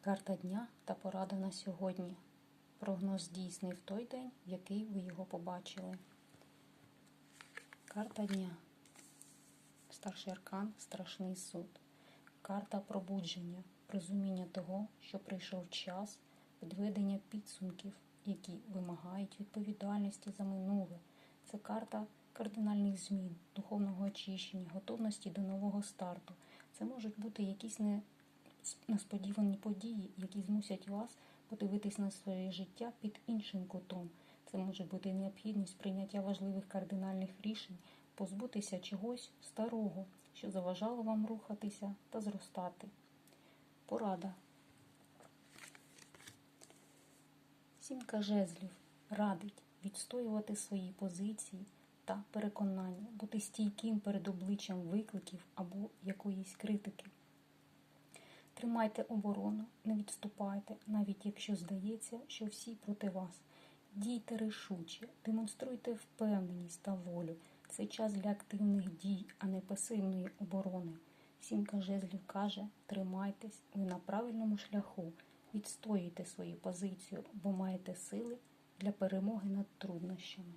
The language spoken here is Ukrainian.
Карта дня та порада на сьогодні. Прогноз дійсний в той день, в який ви його побачили. Карта дня. Старший аркан страшний суд. Карта пробудження, розуміння того, що прийшов час підведення підсумків, які вимагають відповідальності за минуле. Це карта кардинальних змін, духовного очищення, готовності до нового старту. Це можуть бути якісь не несподівані події, які змусять вас подивитись на своє життя під іншим кутом. Це може бути необхідність прийняття важливих кардинальних рішень, позбутися чогось старого, що заважало вам рухатися та зростати. Порада. Сімка жезлів радить відстоювати свої позиції та переконання, бути стійким перед обличчям викликів або якоїсь критики. Тримайте оборону, не відступайте, навіть якщо здається, що всі проти вас. Дійте рішуче, демонструйте впевненість та волю. Це час для активних дій, а не пасивної оборони. Сімка жезлів каже: тримайтесь, ви на правильному шляху, відстоюйте свою позицію, бо маєте сили для перемоги над труднощами.